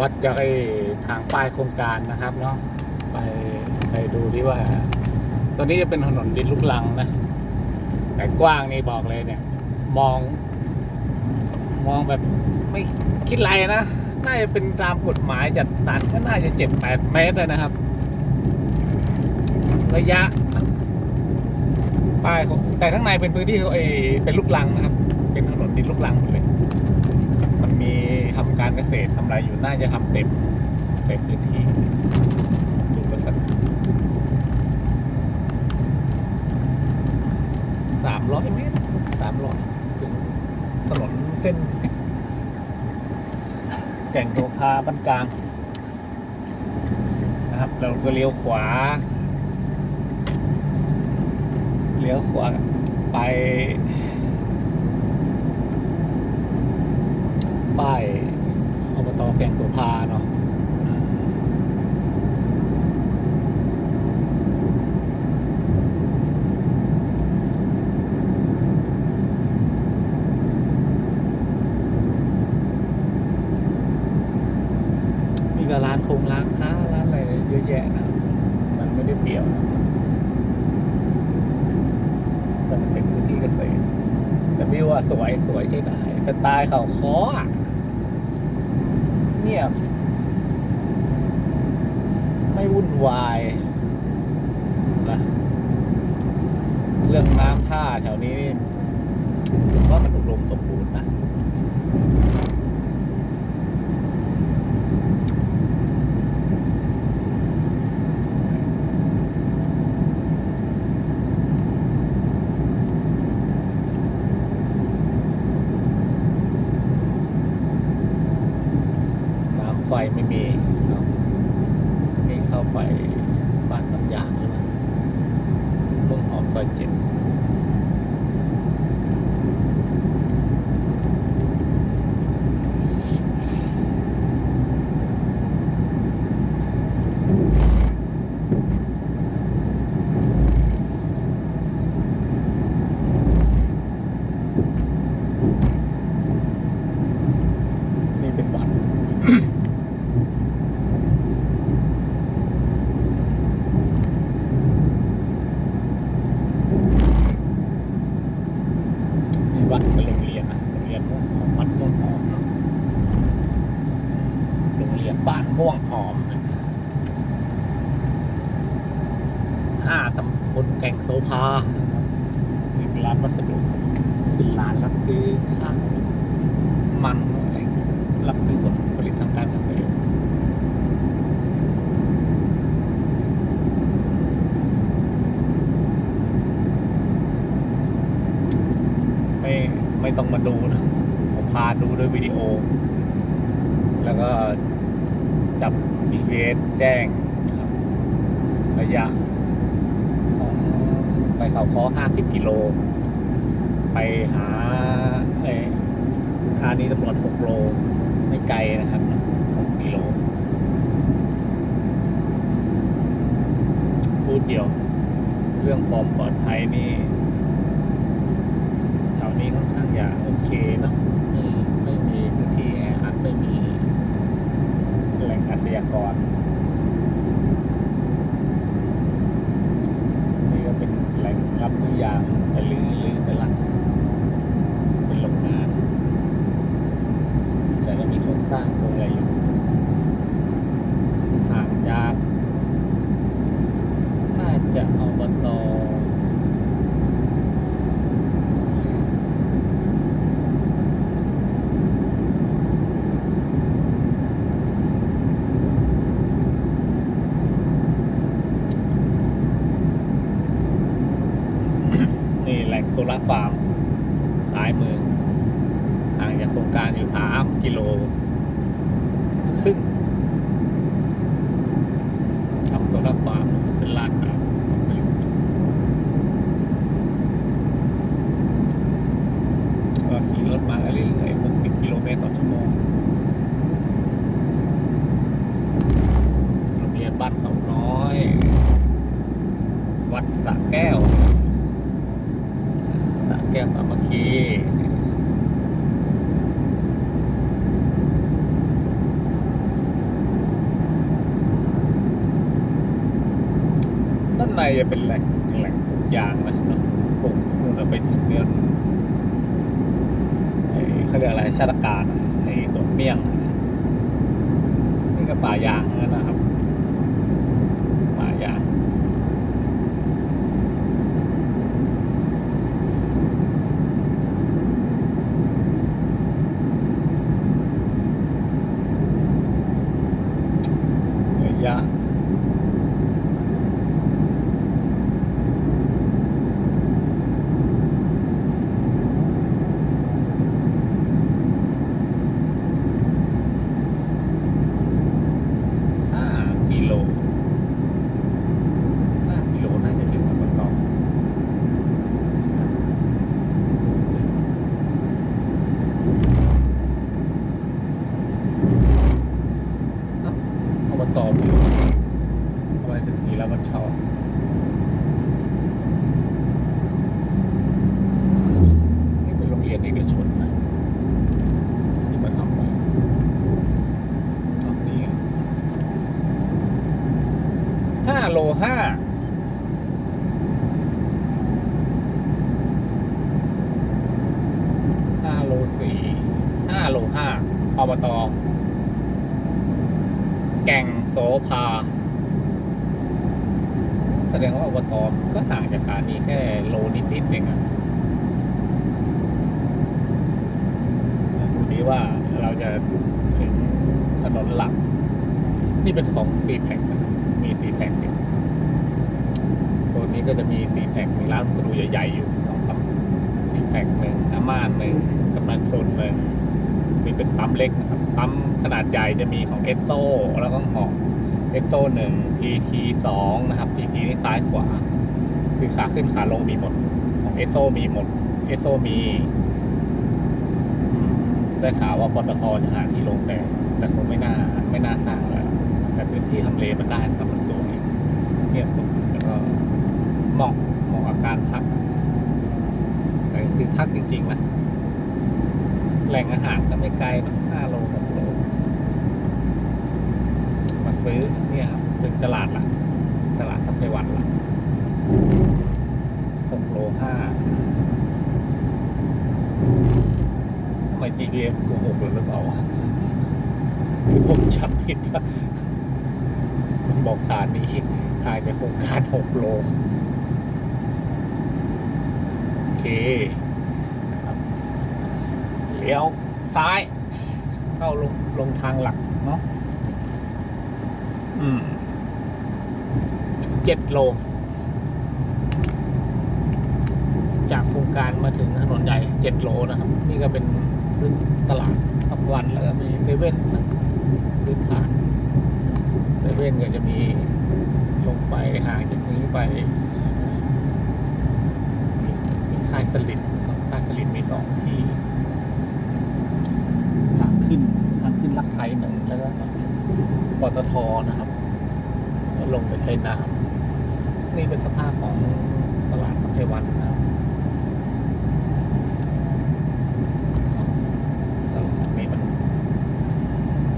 วัดจากไอ้ทางป้ายโครงการนะครับเนาะไปไปดูดิว่า ตอนนี้จะเป็นถนนดินลูกลังนะแต่กว้างนี่บอกเลยเนี่ย มอง มองแบบไม่คิดไรนะน่าจะเป็นตามกฎหมายจัดสรรก็น่าจะเจ็ดแปดเมตรเลยนะครับ ระยะป้ายของแต่ข้างในเป็นพื้นที่เขาเออเป็นลูกลังนะครับ เป็นถนนดินลูกลังหมดเลย มีทำการเกษตรทำอะไรอยู่น่าจะทำเต็มเต็มพื้นที่ดูลักษณะสามร้อยเมตรสามร้อยถึงถนนเส้น แก่งโทคาบ้านกลาง นะครับ เราก็เลี้ยวขวา เลี้ยวขวาไปายอบต แก่งโสภาเนาะมีก็ร้านคงร้านค้าร้านอะไรเยอะแยะนะ มันไม่ได้เปรียวนะแต่มันเป็นพื้นที่เกษตรแต่วิวอะสวยสวยใช่ได้แต่ตายเขาคออะ เงียบ ไม่วุ่นวายนะเรื่องน้ำท่าแถวนี้นี่ว่ามันอุดมสมบูรณ์นะ น้ำ ไม่มีเนาะนี่เข้าไปบ้านน้ำยางแล้วนะต้นหอมซอยเจ็ดนี่เป็นวัด มีวัดเป็นโรงเรียนนะโรงเรียนม่วงหอมวัดม่วงหอมเนอะโรงเรียนบ้านม่วงหอมนะ ห้าตำบลแก่งโสภามีร้านวัสดุเป็นร้านรับซื้อข้าวมันอะไรรับซื้อผลผลิตทางการเกษตรไม่ไม่ต้องมาดูนะผมพาดูด้วยวิดีโอ แล้วก็จับ GPS แจ้งระยะ เขาค้อ50กิโล ไปหาเอ่อสถานีตำรวจ6โล ไม่ไกลนะครับ6กิโล พูดเดียว เรื่องความปลอดภัยนี่แถวนี้ค่อนข้างจะโอเคเนอะไม่ไม่มีพื้นที่แออัดไม่มีแหล่งอาชญากร นี่ก็เป็นแหล่งรับซื้อ ยาไปลือลือไปลักเป็นโรงงานแต่ก็มีโครงสร้างโครงอะไรอยู่ห่างจากน่าจะเอาบตอแหล่งโซลาร์ฟาร์มซ้ายมือห่างจากโครงการอยู่สามกิโลครึ่งทำโซลาร์ฟาร์มเป็นลานน้ำไม่รู้ก็ขี่รถมาเรื่อยๆ60กิโลเมตรต่อชั่วโมงโรงเรียนบ้านเขาน้อย วัดสระแก้ว สระแก้วสามัคคี ในจะเป็นแหล่งแหล่งปลูกยางนะครับปลูกนู่นจะไปถึงเดือนไอ้เขาเรียกอะไรชาติการอะไอ้สวนเมี่ยงนี่ก็ป่ายางนั่นนะครับ ป่ายาง ระยะห้ากิโลห้ากิโลน่าจะถึงแล้วก็ต้อง เอามาต่อไปทำไมถึงนี้แล้วมันชอบนี่เป็นโรงเรียนเอกชนนะที่มาทำไว้ตอนนี้ห้าโลห้าห้าโลสี่ห้าโลห้าอบต แก่งโสภา แสดงว่าอบตก็ห่างจากสถานีแค่โลนิดๆเองอะดูดีว่าเราจะถึงถนนหลัก นี่เป็นของซีแพคมีซีแพคอยู่โซนนี้ก็จะมีซีแพคมีร้านวัสดุใหญ่ๆอยู่สองสามซีแพคหนึ่งอาม่านหนึ่งกำนันโซนหนึ่ง มีเป็นปั๊มเล็กนะครับ ปั๊มขนาดใหญ่จะมีของเอสโซแล้วก็ของเอสโซหนึ่งพีทีสองนะครับพีทีนี่ซ้ายขวา คือขาขึ้นขาลงมีหมด ของเอสโซมีหมดเอสโซมี ได้ข่าวว่าปตทจะหาที่ลงแต่แต่คงไม่น่าไม่น่าสร้างแล้วแต่พื้นที่ทำเลมันได้ครับมันสวยเงียบสงบแล้วก็เหมาะเหมาะกับการพักแต่คือพักจริงๆนะ แหล่งอาหารก็ไม่ไกลนห้าโลหกโลมาซื้อเนี่ยครับถึงตลาดหลักตลาดทัพไพวันหลักหกโลห้าทำไม GPS โกหกหรือเปล่าหรือผมจำผิดว่ามันบอกฐานนี้ห่างจากโครงการหกโล โอเค เลี้ยวซ้าย เข้าลงลงทางหลักเนาะอืมเจ็ดโล จากโครงการมาถึงถนนใหญ่เจ็ดโลนะครับ นี่ก็เป็นพื้นตลาดทับวันแล้วก็มีเซเว่นนะพื้นฐานเซเว่นก็จะมีลงไปห่างจากนี้ไปมีมีค่ายสลิดครับค่ายสลิดมีสองที่ทางขึ้น ทางขึ้นลักไทยหนึ่งแล้วก็ปตทนะครับแล้วลงไปใช้น้ำนี่เป็นสภาพของตลาดสัพยวันนะครับตลาดนี้มัน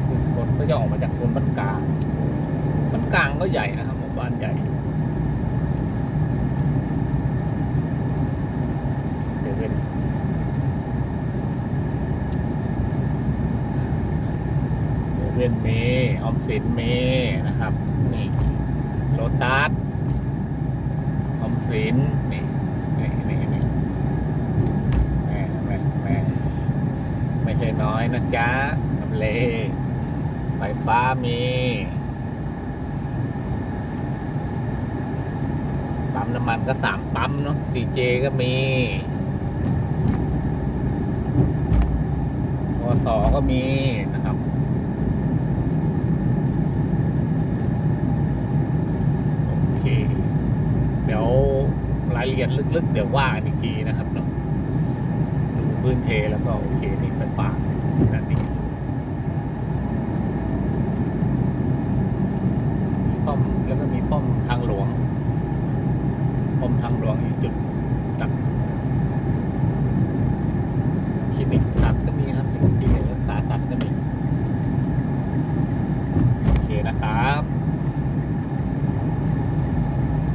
คือคนก็จะออกมาจากโซนบ้านกลางบ้านกลางก็ใหญ่นะครับหมู่บ้านใหญ่ เซเว่นเซเว่นมีออม สินมีนะครับ นี่โลตัสออมสินนี่นี่นี่นี่แม่แม่แม่ไม่ใช่น้อยนะจ๊ะทำเลไฟฟ้ามีปั๊มน้ำมันก็สามปั๊มเนาะ CJ ก็มีวสอก็มีนะครับ โอเค เดี๋ยวรา ยละเอียดลึกๆ เดี๋ยวว่ากันอีกทีนะครับเนาะดูพื้นเทแล้วก็โอเคนี่ไปฝาก